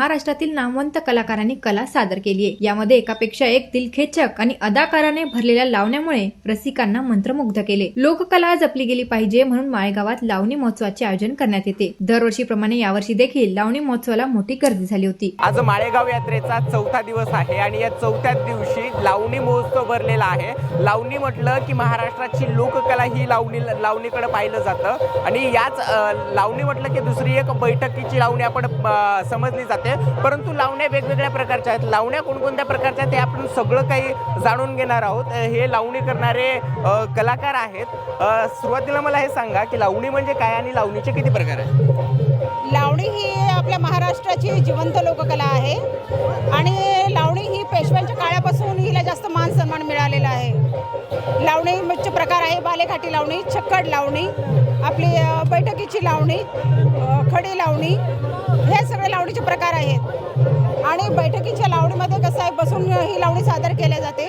महाराष्ट्रातील नामवंत कलाकारांनी कला सादर केली आहे. यामध्ये एकापेक्षा एक दिलखेचक आणि अदाकाराने भरलेल्या लावण्यामुळे रसिकांना मंत्रमुग्ध केले. लोककला जपली गेली पाहिजे म्हणून माळेगावात लावणी महोत्सवाचे आयोजन करण्यात येते. दरवर्षीप्रमाणे यावर्षी देखील लावणी महोत्सवाला मोठी गर्दी झाली होती. आज माळेगाव यात्रेचा चौथा दिवस आहे आणि या चौथ्या दिवशी लावणी महोत्सव भरलेला आहे. लावणी म्हटलं की महाराष्ट्राची लोककला ही लावणी लावणीकडे पाहिलं जातं. आणि याच लावणी म्हटलं की दुसरी एक बैठकीची लावणी आपण समजली जाते. परंतु लावण्या वेगवेगळ्या प्रकारच्या आहेत. लावण्या कोणकोणत्या प्रकारच्या आहेत ते आपण सगळं काही जाणून घेणार आहोत. हे लावणी करणारे कलाकार आहेत. सुरुवातीला मला हे सांगा की लावणी म्हणजे काय आणि लावणीचे किती प्रकार आहेत? लावणी ही आपल्या महाराष्ट्राची जिवंत लोककला आहे. आणि लावणी ही पेशव्यांच्या काळापासून हिला मान सन्मान मिळालेला आहे. लावणीचे प्रकार आहे बालेघाटी लावणी छक्कड लावणी आपली बैठकीची लावणी खडी लावणी हे सगळे लावणीचे प्रकार आहेत. आणि बैठकीच्या लावणीमध्ये कसं आहे बसून ही लावणी सादर केल्या जाते.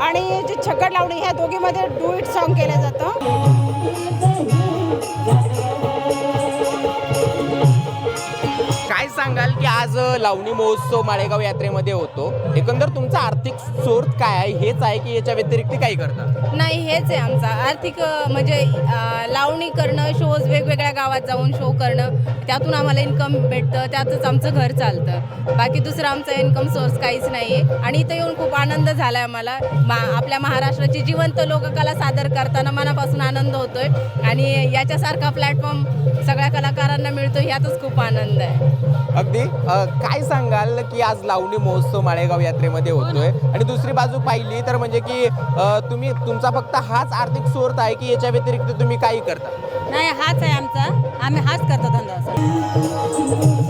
आणि जी छक्कड लावणी ह्या दोघीमध्ये डू इट सॉन्ग केलं जातं. काय सांगाल की आज लावणी महोत्सव माळेगाव यात्रेमध्ये होतो? एकंदर तुमचा आर्थिक स्रोत काय आहे? हेच आहे की याच्या व्यतिरिक्त काही करता? नाही हेच आहे आमचा. आर्थिक अ, म्हणजे अ, लावणी करणं शोज वेगवेगळ्या गावात जाऊन शो करणं त्यातून आम्हाला इन्कम भेटतं त्यातच आमचं घर चालतं. बाकी दुसरं आमचा इन्कम सोर्स काहीच नाही आहे आणि इथं येऊन खूप आनंद झाला आहे आम्हाला. मा आपल्या महाराष्ट्राची जिवंत लोककला सादर करताना मनापासून आनंद होतोय. आणि याच्यासारखा प्लॅटफॉर्म सगळ्या कलाकारांना मिळतो ह्यातच खूप आनंद आहे. अगदी काय सांगाल की आज लावणी महोत्सव माळेगाव यात्रेमध्ये होतोय? आणि दुसरी बाजू पाहिली तर म्हणजे की तुम्ही तुमचा फक्त हाच आर्थिक सोर्स आहे की याच्या व्यतिरिक्त तुम्ही काही करता? नाही हाच आहे आमचा. आम्ही हाच करतो धंदा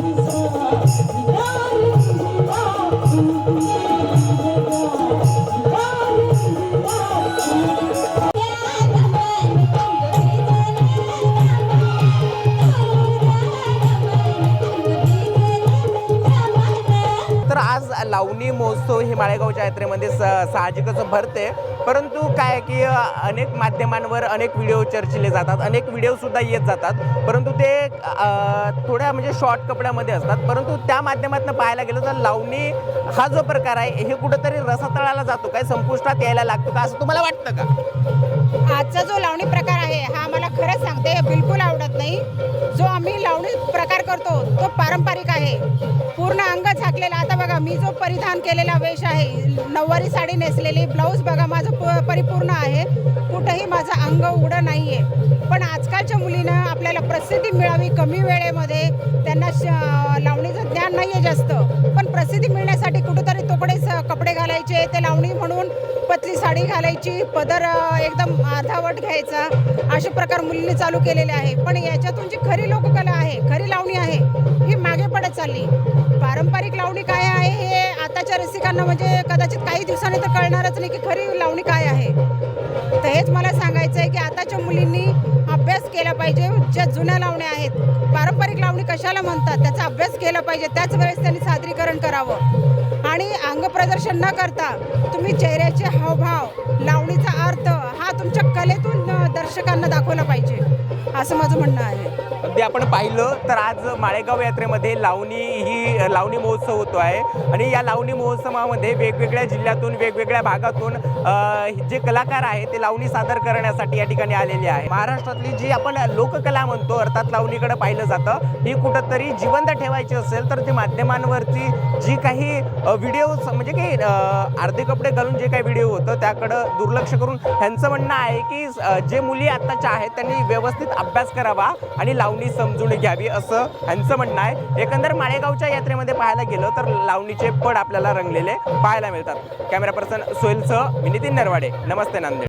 लावणी महोत्सव हे माळेगावच्या यात्रेमध्ये स साहजिकच भरते. परंतु काय आहे की अनेक माध्यमांवर अनेक व्हिडिओ चर्चिले जातात. अनेक व्हिडिओसुद्धा येत जातात. परंतु ते थोड्या म्हणजे शॉर्ट कपड्यामध्ये असतात. परंतु त्या माध्यमातून पाहायला गेलं तर लावणी हा जो प्रकार आहे हे कुठंतरी रसातळाला जातो काय? संपुष्टात यायला लागतो का? असं तुम्हाला वाटतं का? आजचा जो लावणी प्रकार आहे हा आम्हाला खरंच सांगते बिलकुल आवडत नाही. जो आम्ही लावणी प्रकार करतो तो पारंपरिक आहे. पूर्ण अंग झाकलेला. आता मी जो परिधान केलेला वेश आहे नऊवारी साडी नेसलेली ब्लाऊज बघा माझं प- परिपूर्ण आहे. कुठंही माझं अंग उघडं नाही आहे पण आजकालच्या मुलींना आपल्याला प्रसिद्धी मिळावी कमी वेळेमध्ये. त्यांना श- लावणीचं ज्ञान नाही आहे जास्त. पण प्रसिद्धी मिळण्यासाठी ते लावणी म्हणून पतली साडी घालायची पदर एकदम अर्धावट घ्यायचा असे प्रकार मुलींनी चालू केलेले आहे. पण याच्यातून जी खरी लोककला आहे खरी लावणी आहे ही मागे पडत चालली. पारंपरिक लावणी काय आहे हे आताच्या रसिकांना म्हणजे कदाचित काही दिवसांनी तर कळणारच नाही की खरी लावणी काय आहे. तर हेच मला सांगायचं आहे की आताच्या मुलींनी अभ्यास केला पाहिजे ज्या जुन्या लावण्या आहेत. पारंपरिक लावणी कशाला म्हणतात? त्याचा अभ्यास केला पाहिजे त्याच वेळेस त्यांनी सादरीकरण करावं. आणि अंगप्रदर्शन न करता तुम्ही चेहऱ्याचे हावभाव लावणीचा अर्थ हा तुमच्या कलेतून दर्शकांना दाखवला पाहिजे. असं माझं म्हणणं आहे. अगदी आपण पाहिलं तर आज माळेगाव यात्रेमध्ये लावणी ही लावणी महोत्सव होतो आहे. आणि या लावणी महोत्सवामध्ये वेगवेगळ्या जिल्ह्यातून वेगवेगळ्या भागातून जे कलाकार आहेत ते लावणी सादर करण्यासाठी या ठिकाणी आलेले आहे महाराष्ट्रातली जी आपण लोककला म्हणतो अर्थात लावणीकडे पाहिलं जातं ही कुठंतरी जिवंत ठेवायची असेल तर ते माध्यमांवरती जी काही व्हिडिओ म्हणजे काही अर्धे कपडे घालून जे काही व्हिडिओ होतं त्याकडं दुर्लक्ष करून ह्यांचं म्हणणं आहे की जे मुली आत्ताच्या आहेत त्यांनी व्यवस्थित अभ्यास करावा आणि लावणी लावणी समजून घ्यावी असं ह्यांचं म्हणणं आहे. एकंदर माळेगावच्या यात्रेमध्ये पाहायला गेलं तर लावणीचे पड आपल्याला रंगलेले पाहायला मिळतात. कॅमेरा पर्सन सोहेलसह मी नितीन नरवाडे. नमस्ते नांदेड.